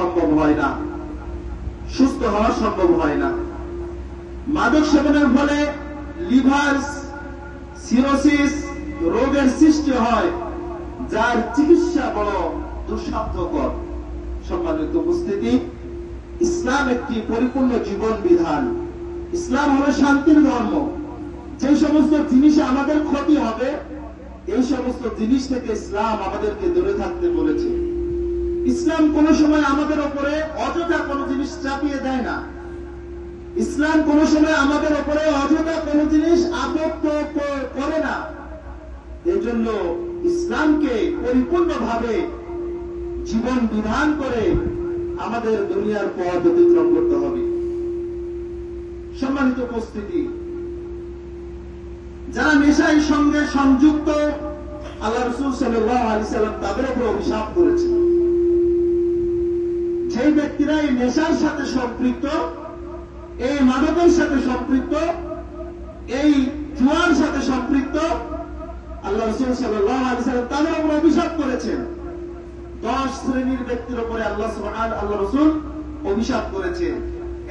সম্ভব হয় না। সুস্থ হওয়া সম্ভব হয় না। মাদক সেবনের ফলে লিভার সিরোসিস রোগের সৃষ্টি হয়, যার চিকিৎসা বড় দুঃসাধ্যকর। সম্মানিত উপস্থিতি, ইসলাম একটি পরিপূর্ণ জীবন বিধান। ইসলাম হলো শান্তির ধর্ম। যে সমস্ত জিনিসে আমাদের ক্ষতি হবে, এই সমস্ত জিনিস থেকে ইসলাম আমাদেরকে দূরে থাকতে বলেছে। ইসলাম কোন সময় আমাদের উপরে অযথা কোনো জিনিস চাপিয়ে দেয় না। ইসলাম কোন সময় আমাদের উপরে অযথা কোনো জিনিস আপত্ত করে না। এই জন্য ইসলামকে পরিপূর্ণভাবে জীবন বিধান করে আমাদের দুনিয়ার পথ অতিক্রম করতে হবে। সম্মানিত উপস্থিতি, যারা নেশার সঙ্গে সংযুক্ত, আল্লাহ রসুল সাল্লাম তাদের উপর অভিশাপ করেছেন। সেই ব্যক্তিরা এই নেশার সাথে সম্পৃক্ত, এই মাদকের সাথে সম্পৃক্ত, এই জুয়ার সাথে সম্পৃক্ত। আল্লাহ রসুল সাল্লাহ তাদের উপর অভিশাপ করেছেন। দশ শ্রেণির ব্যক্তির উপরে আল্লাহ আল্লাহ রসুল অভিশাপ করেছেন।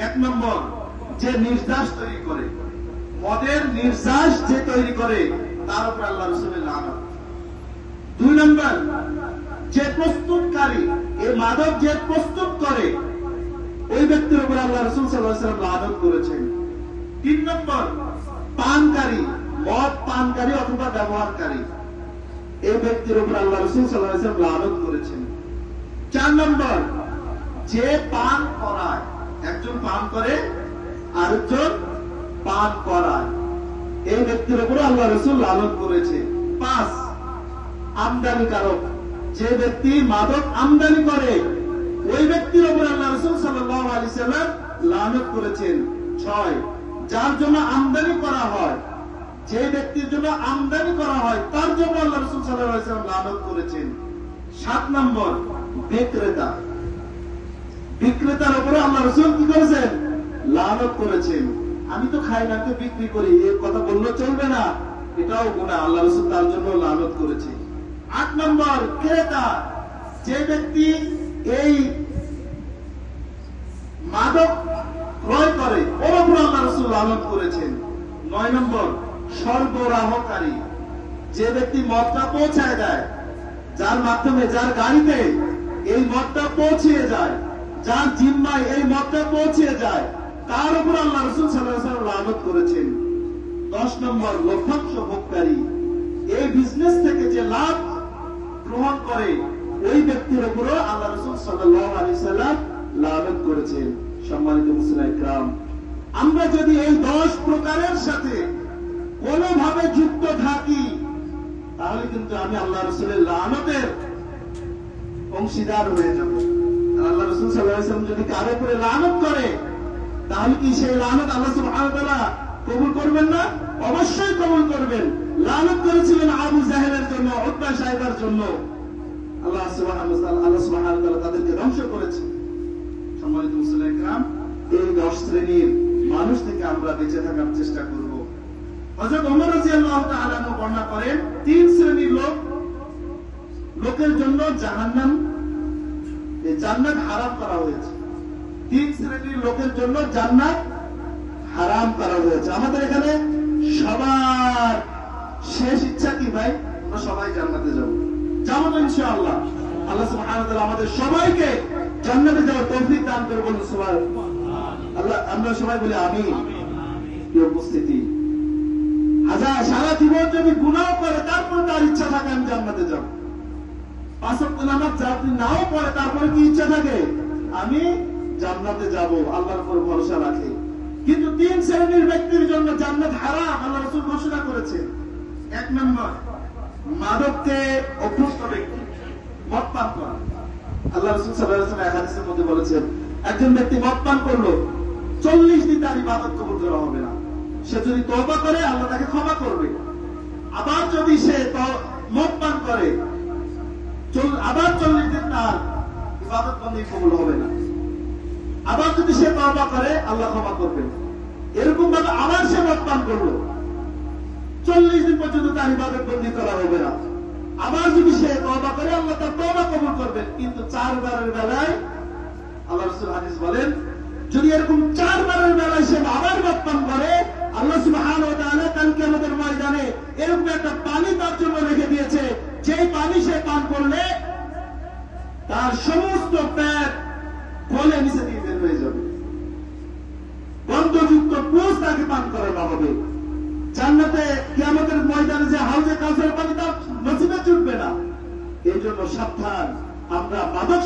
এক নম্বর, যে নির্যাস তৈরি করে। মদের নির্যাস যে তৈরি করে, তার উপর আল্লাহ রসুলের লানত। দুই নম্বর যে প্রস্তুতকারী এই মাদক যে প্রস্তুত করে, ওই ব্যক্তির উপর আল্লাহ রসুল সাল্লাম লানত করেছেন। তিন নম্বর, পানকারী, মদ পানকারী অথবা ব্যবহারকারী এই ব্যক্তির উপর আল্লাহ রসুল সাল্লাম লানত করেছেন। চার নম্বর, যে পান করায়, একজন পান করে, আরেকজন পান করায় এই ব্যক্তির উপর আল্লাহ রসুল লালত করেছে। পাঁচ, আমদানিকারক যে ব্যক্তি মাদক আমদানি করে, ওই ব্যক্তির উপর আল্লাহ রসুল সাল্লাম লানত করেছেন। ছয়, যার জন্য আমদানি করা হয়, যে ব্যক্তির জন্য আমদানি করা হয়, তার জন্য আল্লাহ রসুল সাল্লাম লানত করেছেন। সাত নম্বর, বিক্রেতা। বিক্রেতার উপরে আল্লাহ রসুল কি করেছেন? লানত করেছেন। আমি তো খাই না, তো বিক্রি করি এর কথা বললে চলবে না। এটাও গুণা আল্লাহ রসুল তার জন্য লানত করেছে আট নম্বর ক্রেতা যে ব্যক্তি এই মাদক ক্রয় করে ওর করেছেন। নয় নম্বর, সরবরাহকারী। যে ব্যক্তি মদটা পৌঁছায় দেয়, যার মাধ্যমে যার গাড়িতে এই মদটা পৌঁছিয়ে যায়, যার জিম্মায় এই মদটা পৌঁছিয়ে যায়, তার উপর আল্লাহ রসুল সাল্লাহ লানত করেছেন। দশ নম্বর, লভ্যাংশ ভোগকারী। এই বিজনেস থেকে যে লাভ গ্রহণ করে, ওই ব্যক্তির উপরও আল্লাহ রসুল সাল্লাম লাভত করেছেন। সম্মানিত মুসলিম আমরা যদি এই দশ প্রকারের সাথে কোনোভাবে যুক্ত থাকি, তাহলে কিন্তু আমি আল্লাহ রসুলের লানতের অংশীদার হয়ে যাব। আল্লাহ রসুল সাল্লাম যদি কারও উপরে লানত করে, তাহলে কি সেই লানত আল্লাহ ওয়া কবুল করবেন না? অবশ্যই কবুল করবেন। লানত করেছিলেন আবু জাহেলের জন্য, উতবা সাহেবের জন্য। তিন শ্রেণির লোক, লোকের জন্য জাহান্নাম জান্নাত হারাম করা হয়েছে। তিন শ্রেণির লোকের জন্য জান্নাত হারাম করা হয়েছে। আমাদের এখানে সবার শেষ ইচ্ছা কি ভাই? আমরা সবাই জান্নাতে যাব। যাব তো ইনশাআল্লাহ। আল্লাহ সুবহানাহু ওয়া তাআলা আমাদের সবাইকে জান্নাতে যাওয়ার তৌফিক দান করে বলুন সবাই আল্লাহ আমরা সবাই বলি আমিন। এই উপস্থিতি হাজার সারা জীবন যদি গুনাহ করে তারপরে তার ইচ্ছা থাকে আমি জান্নাতে যাব। পাঁচ নামাজ যদি নাও পড়ে তারপরে কি ইচ্ছা থাকে? আমি জান্নাতে যাব আল্লাহর উপর ভরসা রাখে। কিন্তু তিন শ্রেণির ব্যক্তির জন্য জান্নাত হারাম, আল্লাহ রসুল ঘোষণা করেছে এক নম্বর, মাদককে অভ্যস্ত ব্যক্তি, মদ পান করা। আল্লাহ রসুল সাল্লাহ মধ্যে বলেছেন, একজন ব্যক্তি মদ পান করল, চল্লিশ দিন তার ইবাদত কবুল করা হবে না। সে যদি তওবা করে, আল্লাহ তাকে ক্ষমা করবে। আবার যদি সে মদ পান করে আবার চল্লিশ দিন তার ইবাদত বন্দী কবুল হবে না। আবার যদি সে তওবা করে, আল্লাহ ক্ষমা করবেন। এরকম ভাবে আবার সে মদ পান করল চল্লিশ দিন পর্যন্ত তার ইবাদত বন্দী করা হবে না। আবার যদি সে তওবা করে, আল্লাহ তার তওবা কবুল করবেন। কিন্তু চারবারের বেলায় রাসূল হাদিস বলেন, যদি এরকম চারবারের বেলায় সে আবার মদ পান করে, আল্লাহ সুবহান ও কালকে আমাদের ময়দানে এরকম একটা পানি তার জন্য রেখে দিয়েছে। যে পানি সে পান করলে, তার সমস্ত পেট ফলে নিচে জান্নাতে আমাদের ময়দানে যে হাউজে কাউসার পানি তার নসিবে জুটবে না। এই জন্য সাবধান, আমরা মাদক